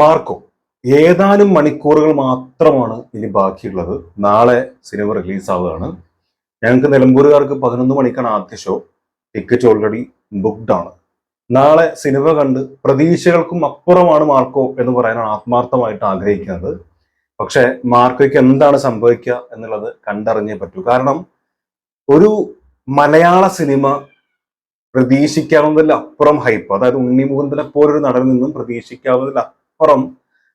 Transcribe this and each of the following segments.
Marco ഏതാനും മണിക്കൂറുകൾ മാത്രമാണ് ഇനി ബാക്കിയുള്ളത്. നാളെ സിനിമ റിലീസ് ആവുകയാണ് ഞങ്ങൾക്ക് നിലമ്പൂരുകാർക്ക് പതിനൊന്ന് മണിക്കാണ് ആദ്യ ഷോ ടിക്കറ്റ് ഓൾറെഡി ബുക്ക്ഡ് ആണ്. നാളെ സിനിമ കണ്ട് പ്രതീക്ഷകൾക്കും അപ്പുറമാണ് മാർക്കോ എന്ന് പറയാനാണ് ആത്മാർത്ഥമായിട്ട് ആഗ്രഹിക്കുന്നത്. പക്ഷെ മാർക്കോയ്ക്ക് എന്താണ് സംഭവിക്കുക എന്നുള്ളത് കണ്ടറിഞ്ഞേ പറ്റൂ. കാരണം ഒരു മലയാള സിനിമ പ്രതീക്ഷിക്കാവുന്നതിൽ അപ്പുറം ഹൈപ്പ് അതായത് ഉണ്ണി മുകുന്ദനെ പോലൊരു നടനിൽ നിന്നും പ്രതീക്ഷിക്കാവുന്നതിൽ അപ്പുറം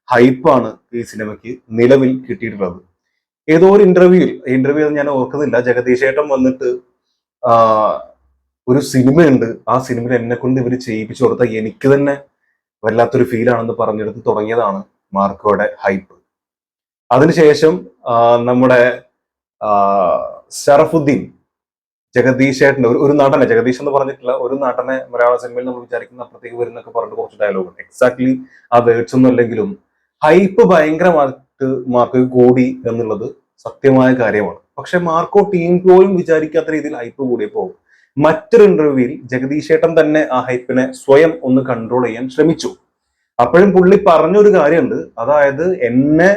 ഹൈപ്പാണ് ഈ സിനിമയ്ക്ക് നിലവിൽ കിട്ടിയിട്ടുള്ളത്. ഏതോ ഒരു ഇന്റർവ്യൂവിൽ ഇന്റർവ്യൂ ഞാൻ ഓർക്കുന്നില്ല. ജഗദീശേട്ടൻ വന്നിട്ട് ഒരു സിനിമയുണ്ട്. ആ സിനിമയിൽ എന്നെ കൊണ്ട് ഇവർ ചെയ്യിപ്പിച്ചു കൊടുത്ത എനിക്ക് തന്നെ വല്ലാത്തൊരു ഫീലാണെന്ന് പറഞ്ഞെടുത്ത് തുടങ്ങിയതാണ് മാർക്കോയുടെ ഹൈപ്പ്. അതിനുശേഷം നമ്മുടെ ഷറഫുദ്ദീൻ ജഗദീഷ് ഏട്ടന്റെ ഒരു ഒരു നടനെ ജഗദീഷ് എന്ന് പറഞ്ഞിട്ടില്ല ഒരു നടനെ മലയാള സിനിമയിൽ നമ്മൾ വിചാരിക്കുന്ന അപ്പുറത്തേക്ക് വരുന്നൊക്കെ പറഞ്ഞിട്ട് കുറച്ച് ഡയലോഗ് എക്സാക്ട്ലി ആ വേർഡ്സ് ഒന്നും അല്ലെങ്കിലും ഹൈപ്പ് ഭയങ്കരമായിട്ട് മാർക്ക് കൂടി എന്നുള്ളത് സത്യമായ കാര്യമാണ്. പക്ഷെ മാർക്കോ ടീം പോലും വിചാരിക്കാത്ത രീതിയിൽ ഹൈപ്പ് പോകും മറ്റൊരു ഇന്റർവ്യൂവിൽ ജഗദീഷ് ഏട്ടൻ തന്നെ ആ ഹൈപ്പിനെ സ്വയം ഒന്ന് കൺട്രോൾ ചെയ്യാൻ ശ്രമിച്ചു. അപ്പോഴും പുള്ളി പറഞ്ഞൊരു കാര്യമുണ്ട്. അതായത് എന്നെ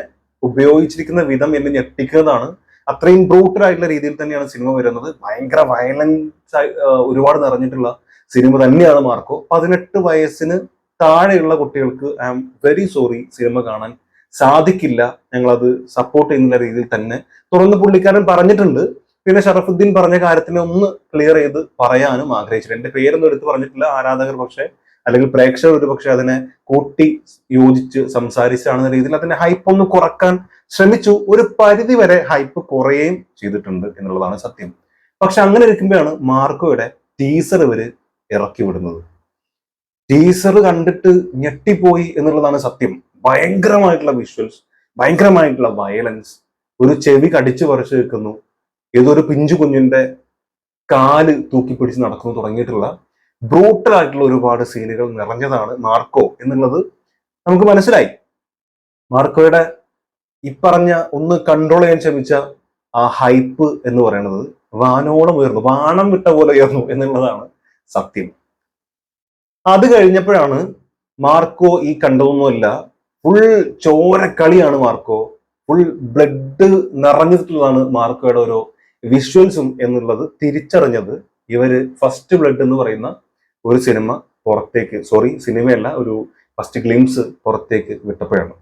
ഉപയോഗിച്ചിരിക്കുന്ന വിധം എന്നെ ഞെട്ടിക്കുന്നതാണ് അത്രയും ബ്രൂട്ടൽ ആയിട്ടുള്ള രീതിയിൽ തന്നെയാണ് സിനിമ വരുന്നത്. ഭയങ്കര വയലൻസ് ഒരുപാട് നിറഞ്ഞിട്ടുള്ള സിനിമ തന്നെയാണ് മാർക്കോ. പതിനെട്ട് വയസ്സിന് താഴെയുള്ള കുട്ടികൾക്ക് I am very sorry cinema കാണാൻ സാധിക്കില്ല. ഞങ്ങളത് സപ്പോർട്ട് ചെയ്യുന്ന രീതിയിൽ തന്നെ. തുറന്ന് പുള്ളിക്കാരൻ പറഞ്ഞിട്ടുണ്ട്. പിന്നെ ഷറഫുദ്ദീൻ പറഞ്ഞ കാര്യത്തിനെ ഒന്ന് ക്ലിയർ ചെയ്ത് പറയാനും ആഗ്രഹിച്ചിട്ടുണ്ട്. എന്റെ പേരൊന്നും എടുത്ത് പറഞ്ഞിട്ടില്ല ആരാധകർ പക്ഷെ. അല്ലെങ്കിൽ പ്രേക്ഷകർ ഒരുപക്ഷെ അതിനെ കൂട്ടി യോജിച്ച് സംസാരിച്ചാണെന്ന രീതിയിൽ അതിന്റെ ഹൈപ്പ് ഒന്ന് കുറയ്ക്കാൻ ശ്രമിച്ചു. ഒരു പരിധി വരെ ഹൈപ്പ് കുറയുകയും ചെയ്തിട്ടുണ്ട് എന്നുള്ളതാണ് സത്യം. പക്ഷെ അങ്ങനെ ഇരിക്കുമ്പോഴാണ് മാർക്കോയുടെ ടീസർ ഇവർ ഇറക്കി വിടുന്നത്. ടീസർ കണ്ടിട്ട് ഞെട്ടിപ്പോയി എന്നുള്ളതാണ് സത്യം. ഭയങ്കരമായിട്ടുള്ള വിഷ്വൽസ് ഭയങ്കരമായിട്ടുള്ള വയലൻസ് ഒരു ചെവി കടിച്ചു പറിച്ചു വെക്കുന്നു ഏതൊരു പിഞ്ചു കുഞ്ഞിന്റെ കാൽ തൂക്കി പിടിച്ച് നടക്കുന്നു തുടങ്ങിയിട്ടുള്ള ബ്രൂട്ടൽ ആയിട്ടുള്ള ഒരുപാട് സീനുകൾ നിറഞ്ഞതാണ് മാർക്കോ എന്നുള്ളത് നമുക്ക് മനസ്സിലായി. മാർക്കോയുടെ ഈ പറഞ്ഞ ഒന്ന് കൺട്രോൾ ചെയ്യാൻ ശ്രമിച്ച ആ ഹൈപ്പ് എന്ന് പറയുന്നത് വാനോളം ഉയർന്നു വാണം വിട്ട പോലെ ഉയർന്നു എന്നുള്ളതാണ് സത്യം. അത് കഴിഞ്ഞപ്പോഴാണ് മാർക്കോ ഈ കണ്ടതൊന്നുമല്ല ഫുൾ ചോരക്കളിയാണ് മാർക്കോ ഫുൾ ബ്ലഡ് നിറഞ്ഞിട്ടുള്ളതാണ് മാർക്കോയുടെ ഓരോ വിഷ്വൽസും എന്നുള്ളത് തിരിച്ചറിഞ്ഞത് ഇവർ ഫസ്റ്റ് ബ്ലഡ് എന്ന് പറയുന്ന ഒരു സിനിമ പുറത്തേക്ക് സോറി സിനിമയല്ല ഒരു ഫസ്റ്റ് ഗ്ലിംസ് പുറത്തേക്ക് വിട്ടപ്പോഴാണ്.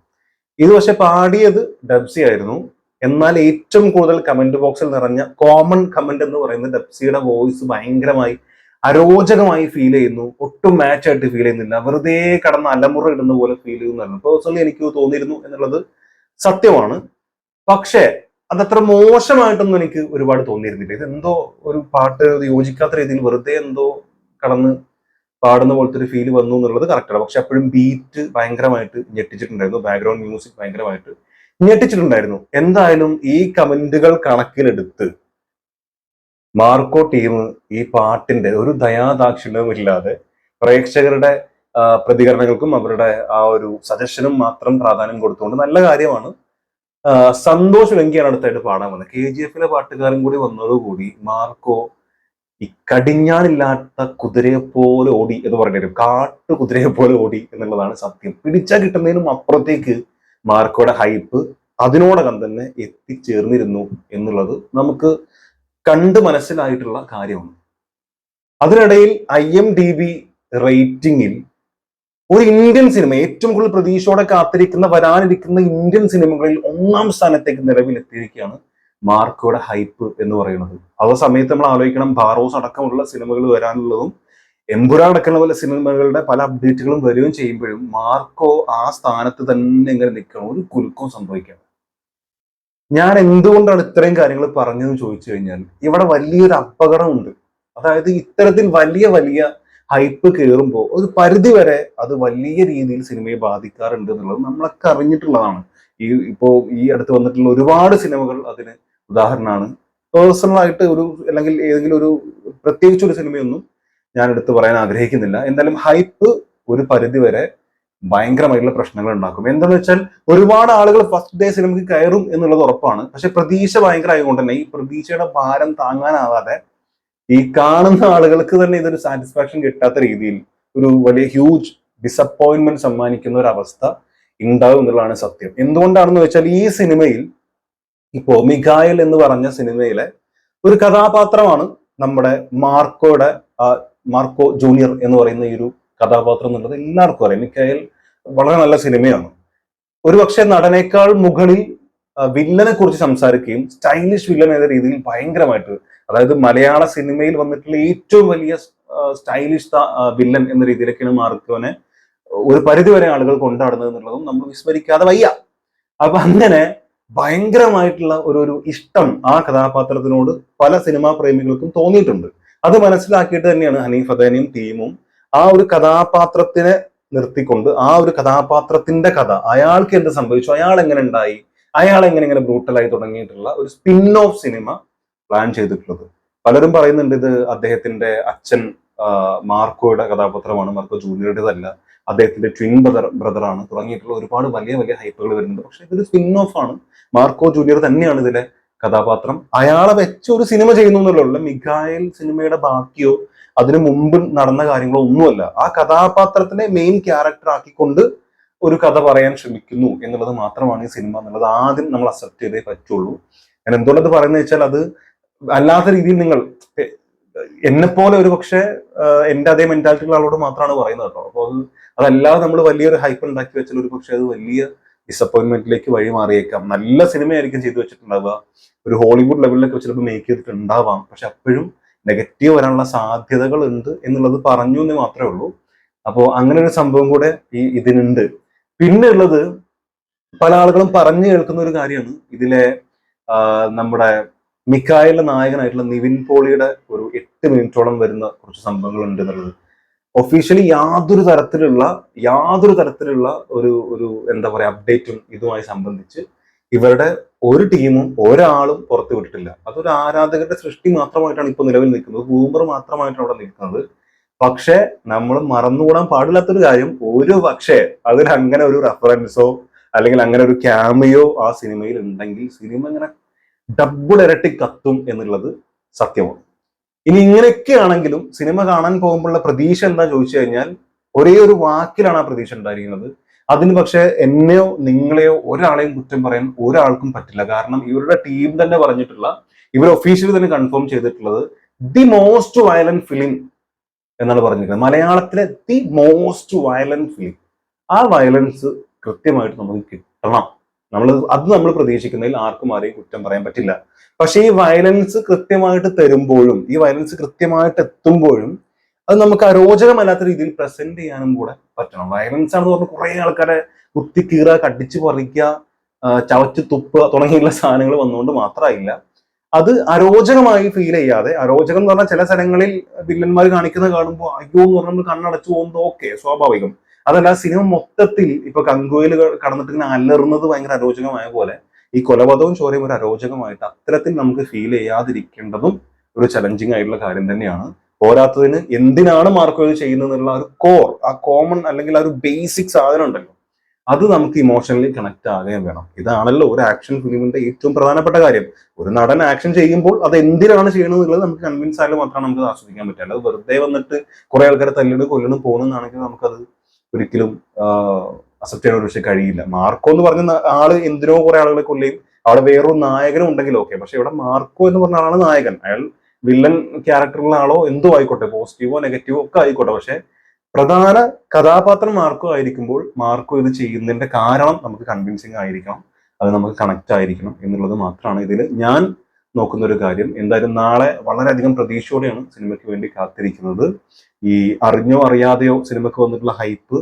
ഇത് പക്ഷെ പാടിയത് ഡബ്സി ആയിരുന്നു. എന്നാൽ ഏറ്റവും കൂടുതൽ കമന്റ് ബോക്സിൽ നിറഞ്ഞ കോമൺ കമന്റ് എന്ന് പറയുന്നത് ഡബ്സിയുടെ വോയിസ് ഭയങ്കരമായി അരോചകമായി ഫീൽ ചെയ്യുന്നു. ഒട്ടും മാച്ച് ആയിട്ട് ഫീൽ ചെയ്യുന്നില്ല. വെറുതെ കടന്ന് അലമുറ ഇടുന്ന പോലെ ഫീൽ ചെയ്യുന്നതാണ് പേഴ്സണലി എനിക്ക് തോന്നിയിരുന്നു എന്നുള്ളത് സത്യമാണ്. പക്ഷേ അതത്ര മോശമായിട്ടൊന്നും എനിക്ക് ഒരുപാട് തോന്നിയിരുന്നില്ല. ഇതെന്തോ ഒരു പാട്ട് യോജിക്കാത്ത രീതിയിൽ വെറുതെ എന്തോ കടന്ന് പാടുന്ന പോലത്തെ ഒരു ഫീൽ വന്നു എന്നുള്ളത് കറക്റ്റാണ് പക്ഷെ അപ്പോഴും ബീറ്റ് ഭയങ്കരമായിട്ട് ഞെട്ടിച്ചിട്ടുണ്ടായിരുന്നു. ബാക്ക്ഗ്രൗണ്ട് മ്യൂസിക് ഭയങ്കരമായിട്ട് ഞെട്ടിച്ചിട്ടുണ്ടായിരുന്നു. എന്തായാലും ഈ കമന്റുകൾ കണക്കിലെടുത്ത് മാർക്കോ ടീം ഈ പാട്ടിന്റെ ഒരു ദയാദാക്ഷിണ്യവും ഇല്ലാതെ പ്രേക്ഷകരുടെ പ്രതികരണങ്ങൾക്കും അവരുടെ ആ ഒരു സജഷനും മാത്രം പ്രാധാന്യം കൊടുത്തുകൊണ്ട് നല്ല കാര്യമാണ്. സന്തോഷം വെങ്കിയാണ് അടുത്തായിട്ട് പാടാൻ വന്നത്. കെ ജി എഫിലെ പാട്ടുകാരും കൂടി വന്നതോടുകൂടി മാർക്കോ ഈ കടിഞ്ഞാണില്ലാത്ത കുതിരയെ പോലെ ഓടി എന്ന് വരും. കാട്ടു കുതിരയെ പോലെ ഓടി എന്നുള്ളതാണ് സത്യം. പിടിച്ചാൽ കിട്ടുന്നതിനും അപ്പുറത്തേക്ക് മാർക്കോയുടെ ഹൈപ്പ് അതിനോടകം തന്നെ എത്തിച്ചേർന്നിരുന്നു എന്നുള്ളത് നമുക്ക് കണ്ട് മനസ്സിലായിട്ടുള്ള കാര്യമാണ്. അതിനിടയിൽ ഐ എം ഡി ബി റേറ്റിംഗിൽ ഒരു ഇന്ത്യൻ സിനിമ ഏറ്റവും കൂടുതൽ പ്രതീക്ഷയോടെ കാത്തിരിക്കുന്ന വരാനിരിക്കുന്ന ഇന്ത്യൻ സിനിമകളിൽ ഒന്നാം സ്ഥാനത്തേക്ക് നിലവിലെത്തിയിരിക്കുകയാണ് മാർക്കോയുടെ ഹൈപ്പ് എന്ന് പറയുന്നത്. ആ സമയത്ത് നമ്മൾ ആലോചിക്കണം ബാറോസ് അടക്കമുള്ള സിനിമകൾ വരാനുള്ളതും എംപുര അടക്കമുള്ള പോലെ സിനിമകളുടെ പല അപ്ഡേറ്റുകളും വരികയും ചെയ്യുമ്പോഴും മാർക്കോ ആ സ്ഥാനത്ത് തന്നെ ഇങ്ങനെ നിൽക്കണം. ഒരു കുലുക്കവും സംഭവിക്കണം. ഞാൻ എന്തുകൊണ്ടാണ് ഇത്രയും കാര്യങ്ങൾ പറഞ്ഞതെന്ന് ചോദിച്ചു കഴിഞ്ഞാൽ ഇവിടെ വലിയൊരു അപകടമുണ്ട്. അതായത് ഇത്തരത്തിൽ വലിയ വലിയ ഹൈപ്പ് കയറുമ്പോൾ ഒരു പരിധി വരെ അത് വലിയ രീതിയിൽ സിനിമയെ ബാധിക്കാറുണ്ട് എന്നുള്ളത് നമ്മളൊക്കെ അറിഞ്ഞിട്ടുള്ളതാണ്. ഈ ഇപ്പോ ഈ അടുത്ത് വന്നിട്ടുള്ള ഒരുപാട് സിനിമകൾ അതിന് ഉദാഹരണമാണ്. പേഴ്സണലായിട്ട് ഒരു അല്ലെങ്കിൽ ഏതെങ്കിലും ഒരു പ്രത്യേകിച്ച് ഒരു സിനിമയൊന്നും ഞാൻ എടുത്ത് പറയാൻ ആഗ്രഹിക്കുന്നില്ല. എന്തായാലും ഹൈപ്പ് ഒരു പരിധി വരെ ഭയങ്കരമായിട്ടുള്ള പ്രശ്നങ്ങൾ ഉണ്ടാക്കും. എന്താണെന്ന് വെച്ചാൽ ഒരുപാട് ആളുകൾ ഫസ്റ്റ് ഡേ സിനിമയ്ക്ക് കയറും എന്നുള്ളത് ഉറപ്പാണ്. പക്ഷെ പ്രതീക്ഷ ഭയങ്കര ആയതുകൊണ്ട് തന്നെ ഈ പ്രതീക്ഷയുടെ ഭാരം താങ്ങാനാവാതെ ഈ കാണുന്ന ആളുകൾക്ക് തന്നെ ഇതൊരു സാറ്റിസ്ഫാക്ഷൻ കിട്ടാത്ത രീതിയിൽ ഒരു വലിയ ഹ്യൂജ് ഡിസപ്പോയിന്റ്മെന്റ് സമ്മാനിക്കുന്ന ഒരു അവസ്ഥ ഉണ്ടാവും എന്നുള്ളതാണ് സത്യം. എന്തുകൊണ്ടാണെന്ന് വെച്ചാൽ ഈ സിനിമയിൽ ഇപ്പോ മിഖായൽ എന്ന് പറഞ്ഞ സിനിമയിലെ ഒരു കഥാപാത്രമാണ് നമ്മുടെ മാർക്കോയുടെ മാർക്കോ ജൂനിയർ എന്ന് പറയുന്ന ഈ ഒരു കഥാപാത്രം എന്നുള്ളത് എല്ലാവർക്കും അറിയാം. മിഖായൽ വളരെ നല്ല സിനിമയാണ്. ഒരുപക്ഷെ നടനേക്കാൾ മുകളിൽ വില്ലനെ കുറിച്ച് സംസാരിക്കുകയും സ്റ്റൈലിഷ് വില്ലൻ എന്ന രീതിയിൽ ഭയങ്കരമായിട്ട് അതായത് മലയാള സിനിമയിൽ വന്നിട്ടുള്ള ഏറ്റവും വലിയ സ്റ്റൈലിഷ് വില്ലൻ എന്ന രീതിയിലൊക്കെയാണ് മാർക്കോനെ ഒരു പരിധിവരെ ആളുകൾ കൊണ്ടാടുന്നത് എന്നുള്ളതും നമ്മൾ വിസ്മരിക്കാതെ വയ്യ. അപ്പൊ അങ്ങനെ ഭയങ്കരമായിട്ടുള്ള ഒരു ഒരു ഇഷ്ടം ആ കഥാപാത്രത്തിനോട് പല സിനിമാ പ്രേമികൾക്കും തോന്നിയിട്ടുണ്ട്. അത് മനസ്സിലാക്കിയിട്ട് തന്നെയാണ് ഹനീഫ് അദാനിയും ടീമും ആ ഒരു കഥാപാത്രത്തിനെ നിർത്തിക്കൊണ്ട് ആ ഒരു കഥാപാത്രത്തിന്റെ കഥ അയാൾക്ക് എന്ത് സംഭവിച്ചു അയാൾ എങ്ങനെ ഉണ്ടായി അയാൾ എങ്ങനെ ഇങ്ങനെ ബ്രൂട്ടലായി തുടങ്ങിയിട്ടുള്ള ഒരു സ്പിൻ ഓഫ് സിനിമ പ്ലാൻ ചെയ്തിട്ടുള്ളത്. പലരും പറയുന്നുണ്ട് ഇത് അദ്ദേഹത്തിന്റെ അച്ഛൻ മാർക്കോയുടെ കഥാപാത്രമാണ് മാർക്കോ ജൂനിയറുടേതല്ല. അദ്ദേഹത്തിന്റെ ട്വിൻ ബ്രദർ ബ്രദറാണ് തുടങ്ങിയിട്ടുള്ള ഒരുപാട് വലിയ വലിയ ഹൈപ്പുകൾ വരുന്നുണ്ട്. പക്ഷെ ഇതൊരു സ്പിൻ ഓഫ് ആണ്. മാർക്കോ ജൂനിയർ തന്നെയാണ് ഇതിലെ കഥാപാത്രം. അയാളെ വെച്ച് ഒരു സിനിമ ചെയ്യുന്നു എന്നുള്ള മിഖായൽ സിനിമയുടെ ബാക്കിയോ അതിനു മുമ്പ് നടന്ന കാര്യങ്ങളോ ഒന്നുമല്ല. ആ കഥാപാത്രത്തിനെ മെയിൻ ക്യാരക്ടർ ആക്കിക്കൊണ്ട് ഒരു കഥ പറയാൻ ശ്രമിക്കുന്നു എന്നുള്ളത് മാത്രമാണ് ഈ സിനിമ എന്നുള്ളത്. ആദ്യം നമ്മൾ അക്സെപ്റ്റ് ചെയ്തേ പറ്റുള്ളൂ. ഞാൻ എന്തുകൊണ്ടത് പറയുന്നത് വെച്ചാൽ അത് അല്ലാത്ത രീതിയിൽ നിങ്ങൾ എന്നെ പോലെ ഒരു പക്ഷേ എന്റെ അതേ മെന്റാലിറ്റിയുള്ള ആളോട് മാത്രമാണ് പറയുന്നത് കേട്ടോ. അപ്പോൾ അത് അതല്ലാതെ നമ്മൾ വലിയൊരു ഹൈപ്പ് ഉണ്ടാക്കി വെച്ചാൽ ഒരു പക്ഷേ അത് വലിയ ഡിസപ്പോയിന്റ്മെന്റിലേക്ക് വഴി മാറിയേക്കാം. നല്ല സിനിമയായിരിക്കും ചെയ്തു വെച്ചിട്ടുണ്ടാവുക. ഒരു ഹോളിവുഡ് ലെവലിലൊക്കെ ചിലപ്പോൾ മേക്ക് ചെയ്തിട്ടുണ്ടാവാം. പക്ഷെ അപ്പോഴും നെഗറ്റീവ് വരാനുള്ള സാധ്യതകൾ ഉണ്ട് എന്നുള്ളത് പറഞ്ഞു എന്ന് മാത്രമേ ഉള്ളൂ. അപ്പോൾ അങ്ങനെ ഒരു സംഭവം കൂടെ ഈ ഇതിനുണ്ട്. പിന്നെ ഉള്ളത് പല ആളുകളും പറഞ്ഞു കേൾക്കുന്ന ഒരു കാര്യമാണ്. ഇതിലെ നമ്മുടെ മിക്കായിലെ നായകനായിട്ടുള്ള നിവിൻ പോളിയുടെ ഒരു എട്ട് മിനിറ്റോളം വരുന്ന കുറച്ച് സംഭവങ്ങൾ ഉണ്ട് എന്നുള്ളത്. ഒഫീഷ്യലി യാതൊരു തരത്തിലുള്ള യാതൊരു തരത്തിലുള്ള ഒരു ഒരു എന്താ പറയുക അപ്ഡേറ്റും ഇതുമായി സംബന്ധിച്ച് ഇവരുടെ ഒരു ടീമും ഒരാളും പുറത്തു വിട്ടിട്ടില്ല. അതൊരു ആരാധകരുടെ സൃഷ്ടി മാത്രമായിട്ടാണ് ഇപ്പോൾ നിലവിൽ നിൽക്കുന്നത്. ബൂമർ മാത്രമായിട്ടാണ് അവിടെ നിൽക്കുന്നത്. പക്ഷേ നമ്മൾ മറന്നുകൂടാൻ പാടില്ലാത്തൊരു കാര്യം ഒരു പക്ഷേ അതിൽ അങ്ങനെ ഒരു റെഫറൻസോ അല്ലെങ്കിൽ അങ്ങനെ ഒരു ക്യാമിയോ ആ സിനിമയിൽ ഉണ്ടെങ്കിൽ സിനിമ ഇങ്ങനെ ഡബിൾ ഇരട്ടി കത്തും എന്നുള്ളത് സത്യമാണ്. ഇനി ഇങ്ങനെയൊക്കെ ആണെങ്കിലും സിനിമ കാണാൻ പോകുമ്പോഴുള്ള പ്രതീക്ഷ എന്താ ചോദിച്ചു കഴിഞ്ഞാൽ ഒരേ ഒരു വാക്കിലാണ് ആ പ്രതീക്ഷ ഉണ്ടായിരിക്കുന്നത്. അതിന് പക്ഷേ എന്നെയോ നിങ്ങളെയോ ഒരാളെയും കുറ്റം പറയാൻ ഒരാൾക്കും പറ്റില്ല. കാരണം ഇവരുടെ ടീം തന്നെ പറഞ്ഞിട്ടുള്ള ഇവർ ഒഫീഷ്യലി തന്നെ കൺഫേം ചെയ്തിട്ടുള്ളത് ദി മോസ്റ്റ് വയലന്റ് ഫിലിം എന്നാണ് പറഞ്ഞിരിക്കുന്നത്. മലയാളത്തിലെ ദി മോസ്റ്റ് വയലന്റ് ഫിലിം ആ വയലൻസ് കൃത്യമായിട്ട് നമുക്ക് കിട്ടണം. നമ്മൾ അത് നമ്മൾ പ്രതീക്ഷിക്കുന്നതിൽ ആർക്കും ആരെയും കുറ്റം പറയാൻ പറ്റില്ല. പക്ഷേ ഈ വയലൻസ് കൃത്യമായിട്ട് തരുമ്പോഴും ഈ വയലൻസ് കൃത്യമായിട്ട് എത്തുമ്പോഴും അത് നമുക്ക് അരോചകമല്ലാത്ത രീതിയിൽ പ്രസന്റ് ചെയ്യാനും കൂടെ പറ്റണം. വയലൻസ് ആണെന്ന് പറഞ്ഞാൽ കുറെ ആൾക്കാരെ കുത്തി കീറുക കടിച്ചു പറിക്കുക ചവച്ച് തുപ്പുക തുടങ്ങിയുള്ള സാധനങ്ങൾ വന്നുകൊണ്ട് മാത്രമായില്ല അത് അരോചകമായി ഫീൽ ചെയ്യാതെ അരോചകം എന്ന് പറഞ്ഞാൽ ചില സ്ഥലങ്ങളിൽ വില്ലന്മാർ കാണിക്കുന്നത് കാണുമ്പോൾ അയ്യോ എന്ന് പറഞ്ഞാൽ നമ്മൾ കണ്ണടച്ചു പോകുന്നത് ഓക്കെ സ്വാഭാവികം. അതല്ല സിനിമ മൊത്തത്തിൽ ഇപ്പൊ കങ്കുയിൽ കടന്നിട്ട് ഇങ്ങനെ അലറുന്നത് ഭയങ്കര അരോചകമായ പോലെ ഈ കൊലപാതകവും ചോരയും ഒരു അരോചകമായിട്ട് അത്തരത്തിൽ നമുക്ക് ഫീൽ ചെയ്യാതിരിക്കേണ്ടതും ഒരു ചലഞ്ചിങ് ആയിട്ടുള്ള കാര്യം തന്നെയാണ്. പോരാത്തതിന് എന്തിനാണ് മാർക്കോ ഇത് ചെയ്യുന്നത് എന്നുള്ള ഒരു കോർ ആ കോമൺ അല്ലെങ്കിൽ ആ ഒരു ബേസിക് സാധനം ഉണ്ടല്ലോ. അത് നമുക്ക് ഇമോഷണലി കണക്ട് ആകുകയും വേണം. ഇതാണല്ലോ ഒരു ആക്ഷൻ ഫിലിമിന്റെ ഏറ്റവും പ്രധാനപ്പെട്ട കാര്യം. ഒരു നടൻ ആക്ഷൻ ചെയ്യുമ്പോൾ അത് എന്തിനാണ് ചെയ്യണമെന്ന് എന്നുള്ളത് നമുക്ക് കൺവിൻസ് ആയാലും മാത്രമാണ് നമുക്ക് ആസ്വദിക്കാൻ പറ്റുക. അല്ലാതെ വെറുതെ വന്നിട്ട് കുറെ ആൾക്കാരെ തല്ലിടും കൊല്ലണം പോകുന്നതാണെങ്കിൽ നമുക്കത് ഒരിക്കലും അക്സെപ്റ്റ് ചെയ്യാൻ ഒരു കഴിയില്ല. മാർക്കോ എന്ന് പറഞ്ഞ ആൾ എന്തിനോ കുറെ ആളുകളെ കൊല്ലുകയും അവിടെ വേറൊരു നായകനും ഉണ്ടെങ്കിൽ ഓക്കെ പക്ഷെ ഇവിടെ മാർക്കോ എന്ന് പറഞ്ഞ ആളാണ് നായകൻ. അയാൾ വില്ലൻ ക്യാരക്ടറുള്ള ആളോ എന്തോ ആയിക്കോട്ടെ പോസിറ്റീവോ നെഗറ്റീവോ ഒക്കെ ആയിക്കോട്ടെ. പക്ഷെ പ്രധാന കഥാപാത്രം മാർക്കോ ആയിരിക്കുമ്പോൾ മാർക്കോ ഇത് ചെയ്യുന്നതിന്റെ കാരണം നമുക്ക് കൺവിൻസിങ് ആയിരിക്കണം അത് നമുക്ക് കണക്ട് ആയിരിക്കണം എന്നുള്ളത് മാത്രമാണ് ഇതിൽ ഞാൻ നോക്കുന്ന ഒരു കാര്യം. എന്തായാലും നാളെ വളരെയധികം പ്രതീക്ഷയോടെയാണ് സിനിമയ്ക്ക് വേണ്ടി കാത്തിരിക്കുന്നത്. ഈ അറിഞ്ഞോ അറിയാതെയോ സിനിമയ്ക്ക് വന്നിട്ടുള്ള ഹൈപ്പ്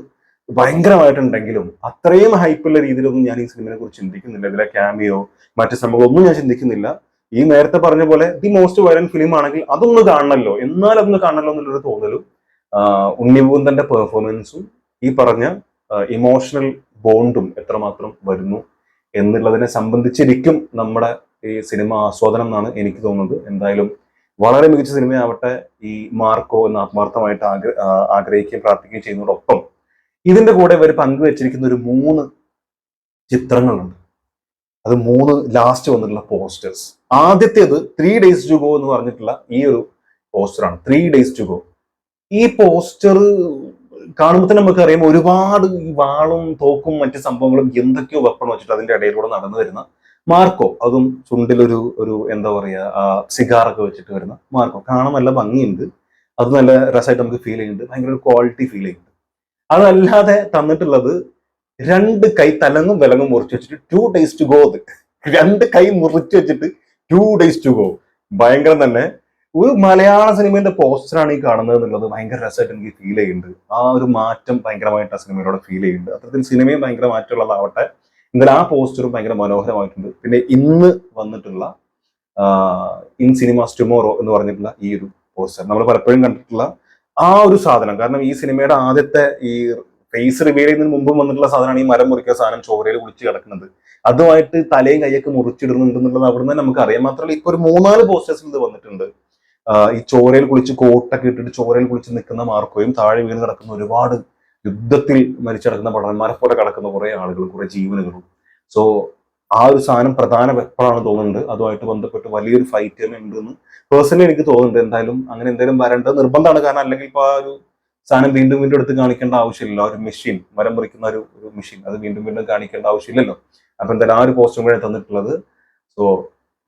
ഭയങ്കരമായിട്ടുണ്ടെങ്കിലും അത്രയും ഹൈപ്പുള്ള രീതിയിലൊന്നും ഞാൻ ഈ സിനിമയെ കുറിച്ച് ചിന്തിക്കുന്നില്ല. ഇതിലെ ക്യാമിയോ മറ്റു സംഭവങ്ങളൊന്നും ഞാൻ ചിന്തിക്കുന്നില്ല. ഈ നേരത്തെ പറഞ്ഞ പോലെ ദി മോസ്റ്റ് വയലന്റ് ഫിലിം ആണെങ്കിൽ അതൊന്ന് കാണണല്ലോ. എന്നാൽ അതൊന്ന് കാണണല്ലോ എന്നുള്ളൊരു തോന്നലും ഉണ്ണിമുകുന്ദന്റെ പെർഫോമൻസും ഈ പറഞ്ഞ ഇമോഷണൽ ബോണ്ടും എത്രമാത്രം വരുന്നു എന്നുള്ളതിനെ സംബന്ധിച്ചിരിക്കും നമ്മുടെ ഈ സിനിമ ആസ്വാദനം എന്നാണ് എനിക്ക് തോന്നുന്നത്. എന്തായാലും വളരെ മികച്ച സിനിമയാവട്ടെ ഈ മാർക്കോ എന്ന് ആത്മാർത്ഥമായിട്ട് ആഗ്ര ആഗ്രഹിക്കുകയും പ്രാർത്ഥിക്കുകയും ചെയ്യുന്നതോടൊപ്പം ഇതിന്റെ കൂടെ ഇവർ പങ്കുവെച്ചിരിക്കുന്ന ഒരു മൂന്ന് ചിത്രങ്ങളുണ്ട്. അത് മൂന്ന് ലാസ്റ്റ് വന്നിട്ടുള്ള പോസ്റ്റേഴ്സ് ആദ്യത്തേത് ത്രീ ഡേയ്സ് ടു ഗോ എന്ന് പറഞ്ഞിട്ടുള്ള ഈ ഒരു പോസ്റ്ററാണ് ത്രീ ഡേയ്സ് ടു ഗോ ഈ പോസ്റ്റർ കാണുമ്പോൾ തന്നെ നമുക്ക് അറിയാം ഒരുപാട് ഈ വാളും തോക്കും മറ്റു സംഭവങ്ങളും എന്തൊക്കെയോ വെപ്പണം വെച്ചിട്ട് അതിന്റെ ഇടയിലൂടെ നടന്നു വരുന്ന മാർക്കോ അതും ചുണ്ടിലൊരു ഒരു എന്താ പറയാ സിഗാറൊക്കെ വെച്ചിട്ട് വരുന്ന മാർക്കോ. കാണാൻ നല്ല ഭംഗിയുണ്ട്. അത് നല്ല രസമായിട്ട് നമുക്ക് ഫീൽ ചെയ്യുന്നുണ്ട്. ഭയങ്കര ഒരു ക്വാളിറ്റി ഫീൽ ചെയ്യുന്നുണ്ട്. അതല്ലാതെ തന്നിട്ടുള്ളത് രണ്ട് കൈ തലങ്ങും വിലങ്ങും മുറിച്ച് വെച്ചിട്ട് ടു ഡേയ്സ് ടു ഗോ രണ്ട് കൈ മുറിച്ച് വെച്ചിട്ട് ടു ഡേയ്സ് ടു ഗോ ഭയങ്കരം തന്നെ. ഒരു മലയാള സിനിമയുടെ പോസ്റ്ററാണ് ഈ കാണുന്നത് എന്നുള്ളത് ഭയങ്കര രസമായിട്ട് എനിക്ക് ഫീൽ ചെയ്യുന്നുണ്ട്. ആ ഒരു മാറ്റം ഭയങ്കരമായിട്ട് ആ സിനിമയിലൂടെ ഫീൽ ചെയ്യുന്നുണ്ട്. അത്തരത്തിൽ സിനിമയും ഭയങ്കര മാറ്റമുള്ളതാവട്ടെ. എന്തായാലും ആ പോസ്റ്ററും ഭയങ്കര മനോഹരമായിട്ടുണ്ട്. പിന്നെ ഇന്ന് വന്നിട്ടുള്ള ഇൻ സിനിമാസ് ടുമോറോ എന്ന് പറഞ്ഞിട്ടുള്ള ഈ ഒരു പോസ്റ്റർ നമ്മൾ പലപ്പോഴും കണ്ടിട്ടുള്ള ആ ഒരു സാധനം. കാരണം ഈ സിനിമയുടെ ആദ്യത്തെ ഈ ഫേസ് റിവീൽ ചെയ്യുന്നതിന് മുമ്പ് വന്നിട്ടുള്ള സാധനമാണ് ഈ മരം മുറിക്കുക സാധനം ചോരയിൽ കുളിച്ച് കിടക്കുന്നത്. അതുമായിട്ട് തലയും കൈയൊക്കെ മുറിച്ചിടുന്നുണ്ട് എന്നുള്ളത് അവിടെ നിന്ന് നമുക്ക് അറിയാം മാത്രമല്ല ഇപ്പൊ ഒരു മൂന്നാൽ പോസ്റ്റേഴ്സിൽ ഇത് വന്നിട്ടുണ്ട്. ഈ ചോരയിൽ കുളിച്ച് കോട്ടൊക്കെ ഇട്ടിട്ട് ചോരയിൽ കുളിച്ച് നിൽക്കുന്ന മാർക്കോയും താഴെ വീണ് കിടക്കുന്ന ഒരുപാട് യുദ്ധത്തിൽ മരിച്ചിടക്കുന്ന പഠനന്മാരെ പോലെ കിടക്കുന്ന കുറേ ആളുകൾ കുറേ ജീവനുകളും. സോ ആ ഒരു സാധനം പ്രധാന എപ്പോഴാണ് തോന്നുന്നുണ്ട്? അതുമായിട്ട് ബന്ധപ്പെട്ട് വലിയൊരു ഫൈറ്റ് തന്നെ ഉണ്ടെന്ന് പേഴ്സണലി എനിക്ക് തോന്നുന്നുണ്ട്. എന്തായാലും അങ്ങനെ എന്തെങ്കിലും വരേണ്ടത് നിർബന്ധമാണ്. കാരണം അല്ലെങ്കിൽ ഇപ്പൊ ആ ഒരു സാധനം വീണ്ടും വീണ്ടും എടുത്ത് കാണിക്കേണ്ട ആവശ്യമില്ല. ഒരു മെഷീൻ മരം മുറിക്കുന്ന ഒരു ഒരു മെഷീൻ അത് വീണ്ടും വീണ്ടും കാണിക്കേണ്ട ആവശ്യമില്ലല്ലോ. അപ്പൊ എന്തായാലും ആ ഒരു പോസ്റ്റും കൂടെ തന്നിട്ടുള്ളത്. സോ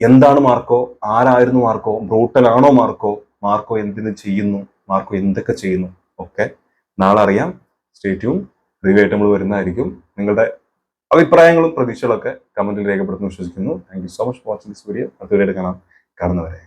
എന്താണ് മാർക്കോ? ആരായിരുന്നു മാർക്കോ? ബ്രൂട്ടൽ ആണോ മാർക്കോ? മാർക്കോ എന്തിനു ചെയ്യുന്നു? മാർക്കോ എന്തൊക്കെ ചെയ്യുന്നു? ഓക്കെ നാളെ അറിയാം. സ്റ്റേ ട്യൂൺ റിവ്യൂ ആയിട്ട് നമ്മൾ വരുന്നതായിരിക്കും. നിങ്ങളുടെ അഭിപ്രായങ്ങളും പ്രതീക്ഷകളൊക്കെ കമന്റിൽ രേഖപ്പെടുത്തുന്നു വിശ്വസിക്കുന്നു. Thank you so much watching this video അടുത്ത വീഡിയോ കാണാം. കാണുന്നവരെ